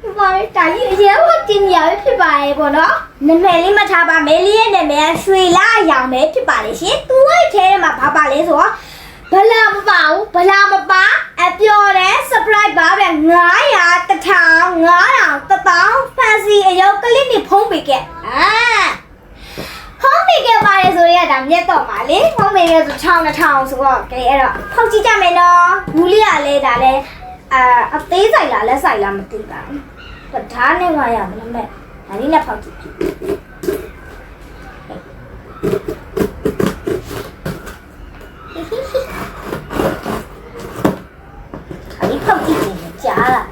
ဖြစ်ပါတယ်တာကြီးအရင်ကတင်ရပဲဖြစ်ပါတယ်ပေါ့နော်နာမည်လေးမှတ်ထားပါမဲလေးရဲ့နာမည်ကရွှေလာရောင်ပဲဖြစ်ပါတယ်ရှင်သူ့ရဲ့ထဲမှာဘာပါလဲဆိုတော့ဘလာမပါဘူးဘလာမပါအပြော်တယ် surprise ပါပဲ900တထောင်900တထောင် fancy အယုတ်ကလစ်နေဖုံးပေးခဲ့အာဖုံးပေးခဲ့ပါတယ်ဆိုရတာမြက်တော့ပါလေဖုံးပေးခဲ့ဆို1000 2000ဆိုတော့ကဲအဲ့တော့ဖောက်ကြည့်ကြမယ်နော်ဘူးလေးကလည်းဒါလည်း အာအသေးဆိုင်လားလက်ဆိုင်လားမသိပါဘူး။ဒါနဲ့မှရမလားမဲ့။ဒါလေးနဲ့ဖောက်ကြည့်ကြည့်။အဲ့ဒီဖောက်ကြည့်နေကြားလာ။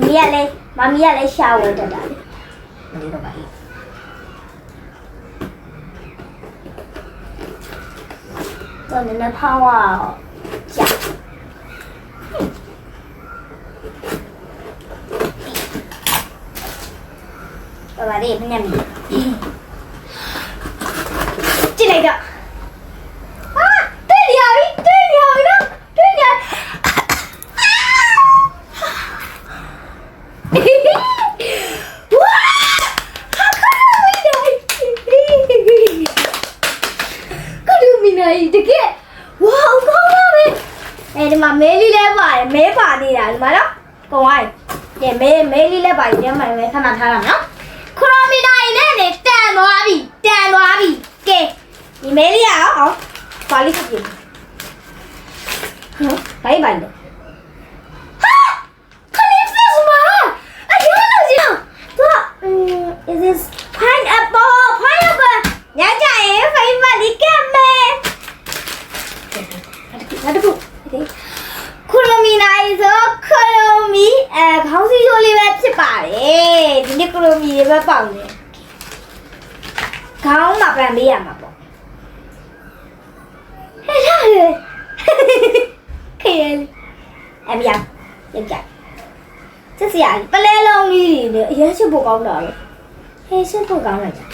မီးရလေမမီးရလေရှာဝဲတက်တာလေ။ဒီတော့ပါလေ။တော့နည်းနည်းဖောင်းအောင် ပါပါလေးမျက်မြင်ကြည့်လိုက်တော့အာတွေ့ရပြီတွေ့ရပြီနော်တွေ့ရဝါဟာ ခါမီနိုင်ကဒူမီနိုင်တကယ်ဝါအကောင်းပါပဲအဲဒီမှာမဲလေးလဲပါတယ်မဲပါနေတာဒီမှာနော်ကုံဝိုင်းကဲမဲမဲလေးလဲပါတယ်ညမိုင်မဲခဏထားရအောင်နော်ခရိုမီနာနဲ့နေတန်သွားပြီတန်သွားပြီကဲဒီမဲလေးရအောင်ပါလိဖြစ်ပြီဟမ်ဘိုင်ဘိုင်တော့ဟာခလစ်ဖစ်မအရင်လို့ကြည့်တော့ is this pineapple pineapple ညကြရင်ဖိမလေးကမဲအဲ့ဒါကူခရိုမီနာဆိုခရိုမီအဲခေါင်းစည်းရိုးလေးပဲဖြစ်ပါတယ်ဒီနေ့ခရိုမီလေးပဲပေါက်နေခေါင်း မှာပြန်ပေးရမှာပေါ့ဟဲ့လာလေခေအမြတ်ရက်ကြစစ်စရာပလဲလုံးလေးတွေနဲ့အရင်ချစ်ဖို့ကောင်းတာပဲဟဲ့ချစ်ဖို့ကောင်းလိုက်တာ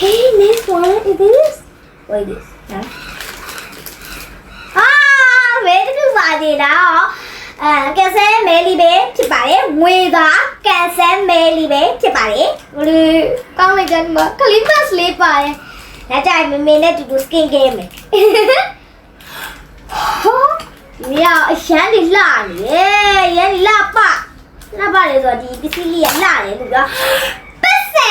Hey, next one is this. What is this? Huh? အာမဲတခုပါသေးတာဟောအဲကန်ဆယ်မဲလီပဲဖြစ်ပါတယ်ငွေသား ကန်ဆယ်မဲလီပဲဖြစ်ပါတယ်ဘလို့ကောင်းလိုက်ကြမှာကလီမတ်လေးပါတယ်ဒါကြိုင်မမေနဲ့တူတူ skin care မယ်ဟောဒီကအရန်လေးလှနေရဲ့ရန်လေးလှပလှပလေဆိုတော့ဒီပစ္စည်းလေးကလှတယ်လို့ပြောပတ်စံ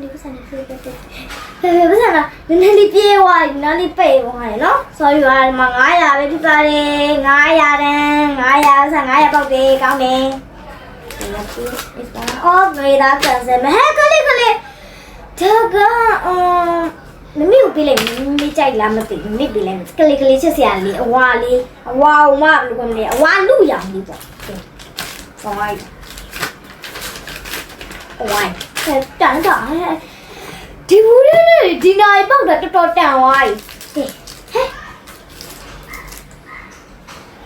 ဒီပတ်စံလေးပြေးပြေးပြေးပတ်စံကနည်းနည်းလေးပြေးသွားပြီနည်းနည်းလေးပိတ်သွားတယ်နော် sorry ပါဒီမှာ900ပဲဖြစ်ပါတယ်900တန်း900ဆက်900ပေါက်တယ်ကောင်းတယ် ဒီမှာပြေးအော်မေဒါကန်ဆယ်မဟဲကလေးကလေးဒါကအမ်မမီကိုပြေးလိုက်မမီကြိုက်လားမသိဘူးမမီပြေးလိုက်ကလေးကလေးချစ်စရာလေးအဝါလေးအဝါအမဘယ်လိုကောမလဲအဝါလူရောင်လေးပေါ့ဆောင်းလိုက်အဝိုင်းတန်တာဒီဘူးလေးဒီနိုင်ပေါက်တာတော်တော်တန်သွားပြီဟဲ့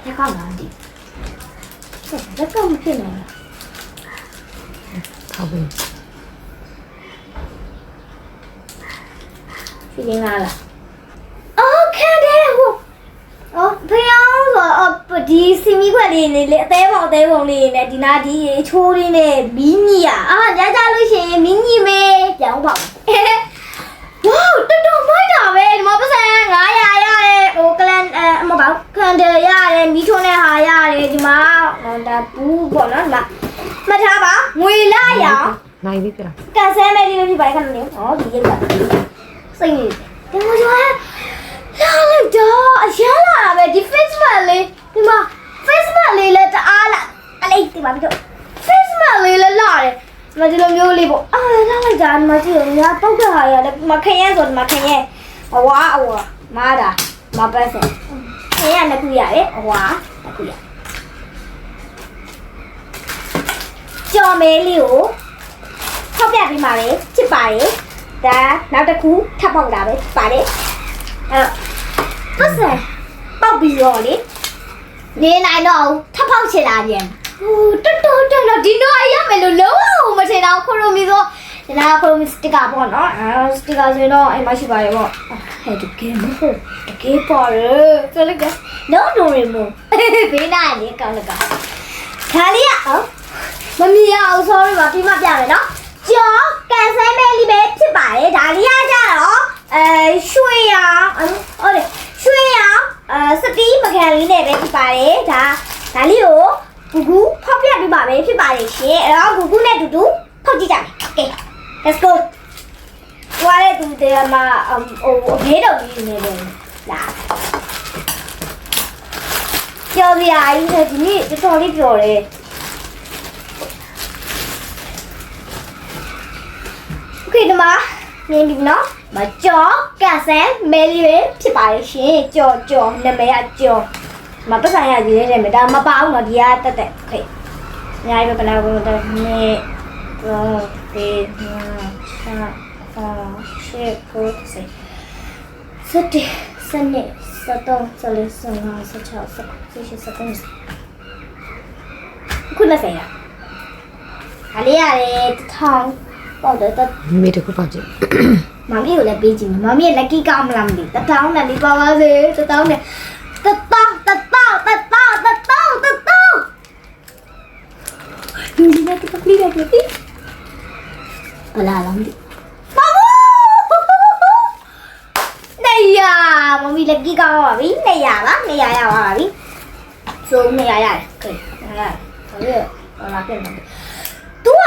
လက်ကောက်လာဒီလက်ကောက်မဖြစ်နို င်ထောက်ပြီဘူးဒီငါလားအော်ခံတယ်ဟိုအော်ဖေအောင်ဆိုတော့ဒီစီမီခွက်လေးနေလေအသေးပုံအသေးပုံလေးနဲ့ဒီနာဒီချိုးလေးနဲ့မီးညီอ่ะအာကြကြလို့ရှိရင်မီးညီမေးပြောင်းပါဝေါတော်တော်မိုက်တာပဲဒီမှာပတ်စံ900ရတယ်ဟိုကလန်အဲမဟုတ်ပါဘူးကန်တယ်ရတယ်မီးချိုးနဲ့ဟာရတယ်ဒီမှာဟိုဒါဘူးပေါ့နော်ဒီမှာမှတ်ထားပါငွေလာရအောင် နိုင်ပြီပြကန်ဆယ်မယ်ဒီလိုပြပါခဏနေဟောဒီရိတ်ပါစိတ်နေတယ်မကျော်လာလိုက်တော့အရန်လာတာပဲဒီ Facebook လေးဒီမှာ Facebook လေးလည်းတအားလာအလေးဒီမှာပြီးတော့ Facebook လေးလည်းလာတယ်ဒီမှာဒီလိုမျိုးလေးပေါ့အာလာလိုက်တာဒီမှာကြည့်ရညာပုတ်တဲ့ဟာရတယ်ဒီမှာခရဲဆိုဒီမှာခရဲအဝါအဝါမားတာမပတ်စံခရဲနှစ်ခုရတယ်အဝါနှစ်ခုရကြော်မဲလေးကို ထောက်ပြပေးပါလေချစ်ပါတယ်ဒါနောက်တစ်ခုထပ်ပေါက်တာပဲပါတယ်အဲ့တော့ပတ်စံပေါက်ပြီးတော့လေနေနိုင်တော့ဘူးထပ်ဖောက်ချင်လာပြန်ဟိုတော်တော်တော်တော်ဒီတော့ရမယ်လို့လုံးဝမထင်တော့ခိုလိုမီဆိုဒီနာခိုလိုမီစတစ်ကာပေါ့နော်အဲစတစ်ကာဆိုတော့အဲ့မရှိပါရဲ့ပေါ့ဟဲ့တကယ်မဟုတ်တကယ်ပါလေဆိုလိုကတော့ဒိုရီမိုဘေးနာလေးကောင်းလကောင်းဒါလေးကအော်မမြင်အောင် sorry ပါပြီးမှပြမယ်နော် ကျော်ကန်ဆယ်မဲလေးပဲဖြစ်ပါတယ်ဒါလေးကကြတော့အဲရွှေရောင်ဟုတ်တယ်ရွှေရောင်အဲစတီးမကန်လေးနဲ့ပဲဖြစ်ပါတယ်ဒါဒါလေးကိုဂူဂူဖောက်ပြပြပါပဲဖြစ်ပါတယ်ရှင်အဲ့တော့ဂူဂူနဲ့တူတူဖောက်ကြည့်ကြမယ် okay let's go ွားတဲ့သူတွေမှာဟိုအဖေးတော်ကြီးနေတယ်လာကြော်စရာကြီးနဲ့ဒီနေ့တော်တော်လေးပြောတယ် ပြီဒီမှာမြင်ပြီနော်မကျော်ကန်ဆယ်မယ်လီရင်ဖြစ်ပါရဲ့ရှင်ကျော်ကျော်နာမည်ကကျော်မပတ်ဆိုင်ရရေးတယ်မဒါမပါဘူးနော်ဒီကတက်တက်ခေအများကြီးပဲဘလောက်ဘူးတော့နေတော့ဒီမှာဟာဟာရှေ့ကိုစေစတိစနေစတော့စလေးစငါစချောစစရှိစတော့ခုနဖေးရခလေးရတယ်တထောင် ပေါ့တော့တမိတခုပေါက်ကြည့်မမီကိုလည်းပေးကြည့်မမီရဲ့ lucky ကောင်းမလားမသိတထောင်နဲ့ဒီပါပါစေတထောင်နဲ့တတောင်းတတောင်းတတောင်းတတောင်းတတောင်းဒီနေ့ကပလီရပြီဘလာလားမသိပါဘူးနေရမမီ lucky ကောင်းပါပြီ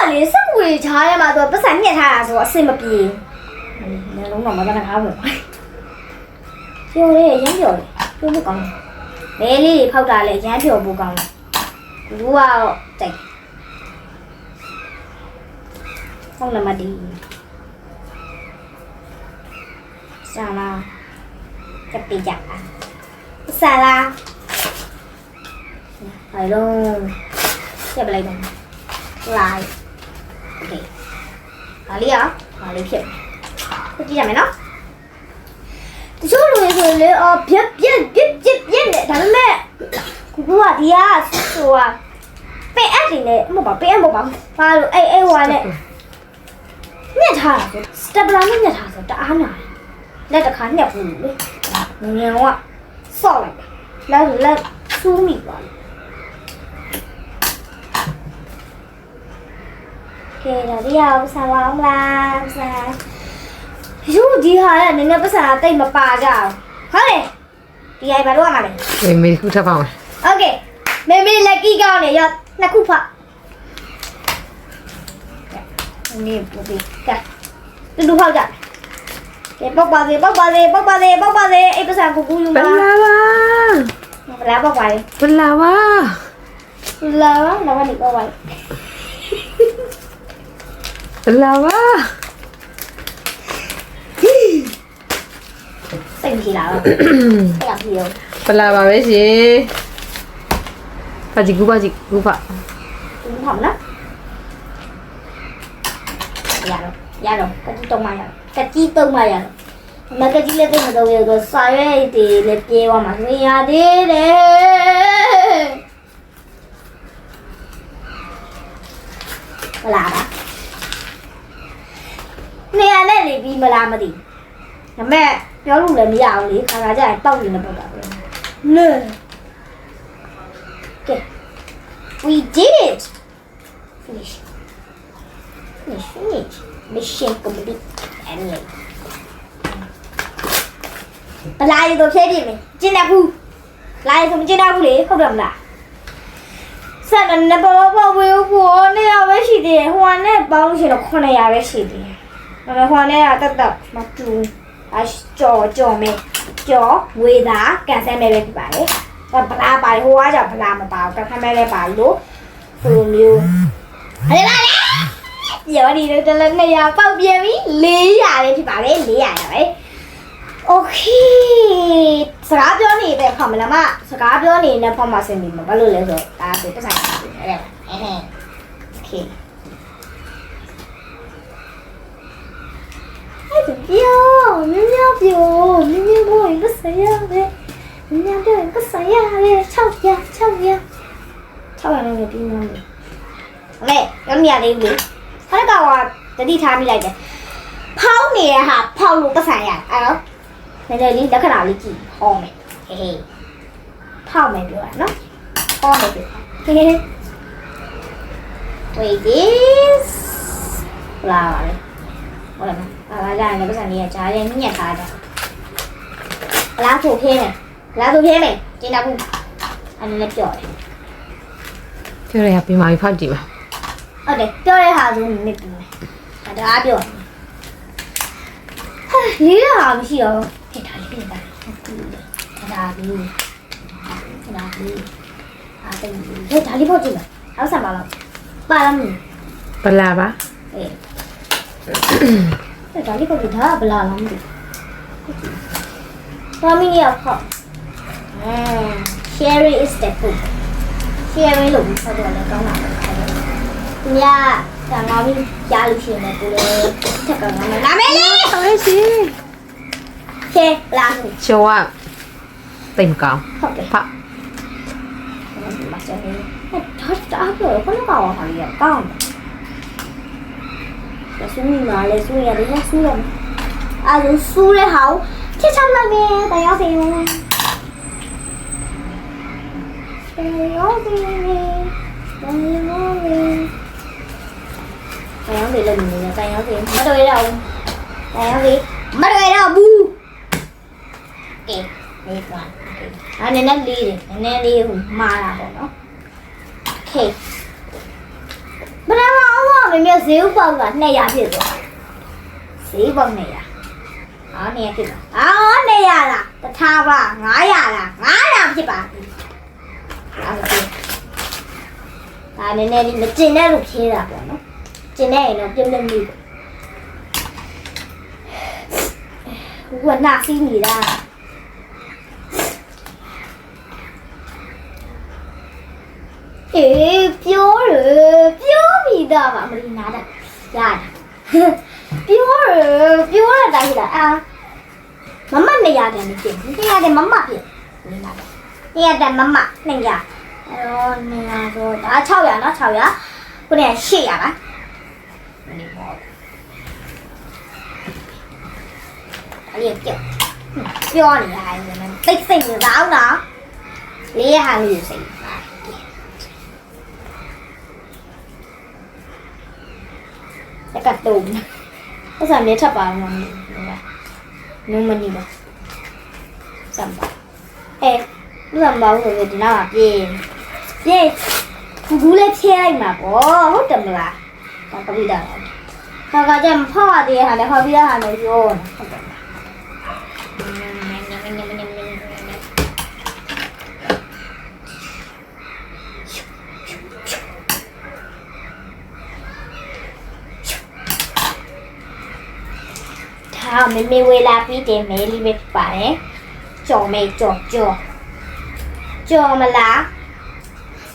လာပြန်တယ်သူကလေစက်ကွေချားရမှာသူပတ်စံညှက်ထားတာဆိုအဆင်မပြေဘူးနေလုံးတော့မကနခါဘူးပြောလေရမ်းပြောလေပြောဖို့ကောင်းတယ်မဲလေးတွေဖောက်တာလေရမ်းပြောဖို့ကောင်းတယ်ဘူးကတော့တိုက်ဟုတ်လားမဒီဆာလာကပိကြပါဆာလာဟိုလုံးပြပလိုက်တော့လိုက် โอเคဒါလေးอ่ะဒါလေးဖြစ်မယ် ကြည့်ရမယ်နော်တချို့လူတွေဆိုရင်လေအော်ပြက်ပြက်ပြက်ပြက်ပြက်နေဒါပေမဲ့ကူကူကဒီကဟိုဟာပဲအပ်နေလေမဟုတ်ပါပဲအပ်မဟုတ်ပါဘာလို့အဲ့အဲ့ဟိုကလည်းညက်ထားတာစတက်ပလာနဲ့ညက်ထားဆိုတအားနာလက်တစ်ခါညက်ဘူးလေငငကဆော့လိုက်လက်လက်စူးမိပါကဲ ဒါဒီအောင်ဆာပါအောင်လားဆာ ယူဒီဟာကနည်းနည်းပတ်စံတိတ်မပါကြအောင်ဟုတ်တယ်ဒီအိုင်ဘာလို့ရမှာလဲ မိမိတခုထပ်ပေါက် โอเคမေမေလက်ကီကောင်းနေရနှစ်ခုဖတ်နေပူပြီးကဲတူတူဖောက်ကြကဲပေါက်ပါစေပေါက်ပါစေပေါက်ပါစေပေါက်ပါစေအိပ်ပတ်စံကူကူယူ ဘ မှာ လာပါ ဘလာပေါက်ပါလေ ဘလာပါ လာလာမနေပေါက်ပါလေ ဘ လာပါစိတ်မရှိလာတော့အဲ့ဒါပြောဘလာပါပဲရှင်ပါကြည့်ကူပါကြည့်ကူပါတူဖောက်နော်ရတော့ရတော့ကတိတော့မရကတိတော့မရတော့မကကြီးလည်းတိတ်မတော့ရတော့စာရွက်တွေလည်းပြေးသွားမှာနေရသေးတယ်မလာပါ နေရနဲ့လေပြီးမလားမသိဒါပေမဲ့ပြောလို့လည်းမရအောင်လေခါခါကျရင်တောက်နေတော့တာပဲနဲကဲ we did it finish finish finish mission complete anyway ပလာရီတော့ဖြဲပြမယ်ကျင်းတတ်ဘူးလာရီဆိုမကျင်းတတ်ဘူးလေဟုတ်တယ်မလားဆက်တော့နဘဘဝေဘောနေရပဲရှိသေးတယ်ဟိုကနဲ့ပေါင်းလို့ရှိရင်တော့900ပဲရှိသေးတယ် ဒါပေမဲ့ဟိုကနဲ့ကတက်တက်မတူအကြော်ကြော်မယ်ကြော်ဝေသာကန်ဆယ်မယ်ပဲဖြစ်ပါလေဟောပလာပါဟိုကကြောင့်ပလာမပါဘူးကန်ဆယ်မယ်လည်းပါလို့ဟိုမျိုးဟဲ့လာလေရောဒီတော့တလည်း200ပေါက်ပြန်ပြီ400ပဲဖြစ်ပါလေ400ရပဲ โอเคစကားပြောနေတဲ့ဖောင်မလားမစကားပြောနေတဲ့ဖောင်မှာဆင်ပြီမဘာလို့လဲဆိုတော့ဒါဆိုပတ်ဆိုင်တယ်အဲ့ဒါအဲဟဲ့โอเค 야, 밀려 요. 밀려고 이거 써야 돼. 밀려고 이거 써야 돼. 차우 야, 차우 야. 차우 야, 내 비 밀. 네, 연미 야, 내 비 밀. 살가 와, 너희 잠이 날 때. เผาเนี่ยค่ะเผาลูกกระสายอะเอาในเดือนนี้แล้วขนาดลิกิพอไหมเฮ้เผาไม่เบื่เนาะพอไม่เบื่อเฮ้ wait this ลาอะไรอะไรนะ င်လည်းပတ်ဆိုင်လေးကကြားရင်ညက်ထားကြလားထိုပြင်းတယ်လားထိုပြင်းတယ်ကျင်းတာဘူးအဲ့လည်းပြောတယ်ပြောရရပြင်ပါပြီဖောက်ကြည့်ပါဟုတ်တယ်ပြောတဲ့ဟာဆိုနစ်ပြီမယ်အဲဒါအားပြောဟာလေးတဲ့ဟာမရှိတော့ဖြစ်တာလေးဖြစ်တာအဲဒါပြီးအဲဒါပြီးအားတိတ်ဒီဒါလေးပေါ့ကြည့်လားအောက်ဆက်ပါတော့ပါလားမင်းပလာပါအေး Sekali kau kita belah lambu. Mami ni apa? Eh, Sherry is the book. Sherry หลุมเสะดวกเลยก็หนากคุณย่าแต่เราไม่ย่าลูกชิ้นเลยกูเลยถ้าเกิดเราไม่น้ำไม่รีเอาให้สิโอเคลาเชื่อว่าเต็มกล่องพระมาเจอเนี่ยทอดจ้าเกิดานเก่าหอยก้อน là xuống mà lên xuống nhà đấy rồi à xuống xuống lên hậu. Chứ xong là mẹ tại ở thì mà tại ở thì tại ở thì tay áo thì lùm là tay áo thì bắt đuôi đâu? Tay áo thì bắt đuôi đâu bu? Ok, đi qua à nên nó đi đi nên đi mà là bọn nó. Kìa. Bắt đầu. မမေဈေးဥပေါက်က200ဖြစ်သွားဈေးပေါက်200အော်200ဖြစ်သွားအော်200လားတထားပါ900လား900ဖြစ်ပါအဲ့ဒါဒါနည်းနည်းလေးမကျင်တဲ့လို့ဖြေးတာပေါ့နော်ကျင်တဲ့ရင်တော့ပြုံးနေပြီဟိုကနာစီးနေတာအေးပြောတယ်ပြော မိသားပါမလီနာတာရတာပြောတယ်ပြောရတာကြီးလားအာမမနေရတယ်မဖြစ်ဘူးနေရတယ်မမဖြစ်နေနာတယ်နေရတယ်မမနေရအဲ့တော့နေရတော့ဒါ600နော်600ခုနက800ပါမနေမောအဲ့ဒီပြောပြောနေရတယ်တိတ်စိတ်မသားဘူးနော်လေးရဟာလေးစိတ် ကတ်တုံးဥစားမြက်ထပ်ပါတော့နုမနီပါစမ်းပါအဲဥစားမပါဘူးဆိုရင်ဒီနောက်ကပြင်းပြင်းကူကူလေးဖြဲလိုက်မှာပေါ့ဟုတ်တယ်မလားတော့ပြီးတာပါခါခါကျမဖောက်ရသေးတဲ့ဟာနဲ့ဖောက်ပြီးတဲ့ဟာနဲ့ပြောဟုတ်တယ် ဒါမေမေဝေလာပြီးတင်မဲလေးပဲဖြစ်ပါတယ်ကြော်မဲကြော်ကြော်ကြော်မလား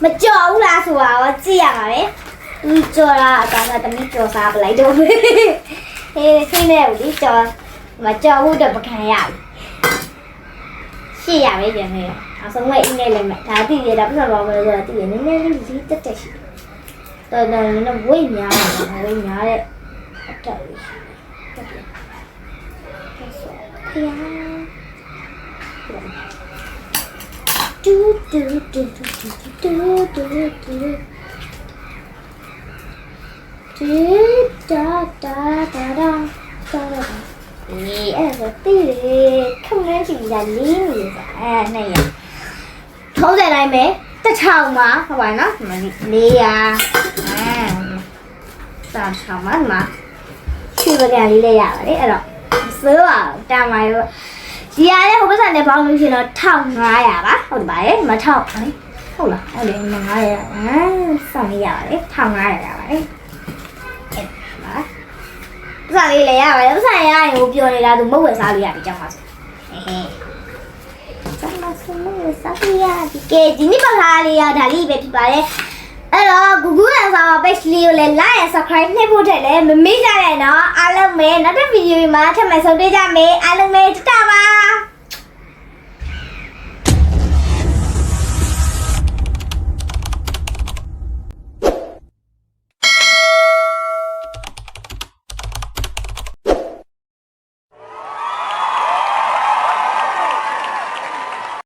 မကြော်ဘူးလားဆိုတာတော့ကြည့်ရမှာပဲသူကြော်တာအကောင်ကတမီးကြော်စားပလိုက်တော့ဟေးခင်းနေဦးဒီကြော်မကြော်ဘူးတော့ပခံရဘူးရှေ့ရပဲပြန်နေအဆုံးမဲ့အင်းနဲ့လည်းမဲ့ဒါတည်ရတာပြဿနာဘာလဲဆိုတော့တည်ရနည်းနည်းလေးလေးတက်တက်ရှိတယ်တော်တော်လည်းဝိညာဉ်မှာဝိညာဉ်တဲ့အတက်လေးတက်တယ်ဖျား တူတူတူတူတူတူတူတူတူတာတာတာတာတာအေးအဲ့ဒါတိလေခုံနေချင်ကြလေးနေစားအဲ့နဲ့ရထုံးတယ်တိုင်းပဲတစ်ချောင်းမှာဟုတ်ပါနော်ဒီမှာ400အဲစာချောင်းမှာဒီမှာချွေပကံလေးလည်းရပါတယ်အဲ့တော့ စိုးပါတန်ပါရောဒီရတဲ့ဟိုပတ်စံနဲ့ပေါင်းလို့ရှိရင်တော့1500ပါဟုတ်ပါရဲ့မထောက်ဟုတ်လားဟုတ်တယ်900အဲစောင့်ရပါတယ်1500ရပါတယ်အဲ့ပါပတ်စံလေးလည်းရပါတယ်ပတ်စံရရင်ဟိုပြောနေတာသူမဟုတ်ဝယ်စားလို့ရတယ်ကြောက်ပါစို့ဟဲဟဲဆက်မစမဝယ်စားလို့ရတယ်ကဲဒီနေ့ပတ်ထားလေးရဒါလေးပဲဖြစ်ပါတယ် အဲ့တော့ Google နဲ့ဆောင်း page လေးကိုလည်း like and subscribe နှိပ်ဖို့ထက်လည်းမမေ့ကြနဲ့နော်အားလုံးပဲနောက်တဲ့ဗီဒီယိုမှာထပ်မံဆုံတွေ့ကြမယ်အားလုံးပဲတတပါ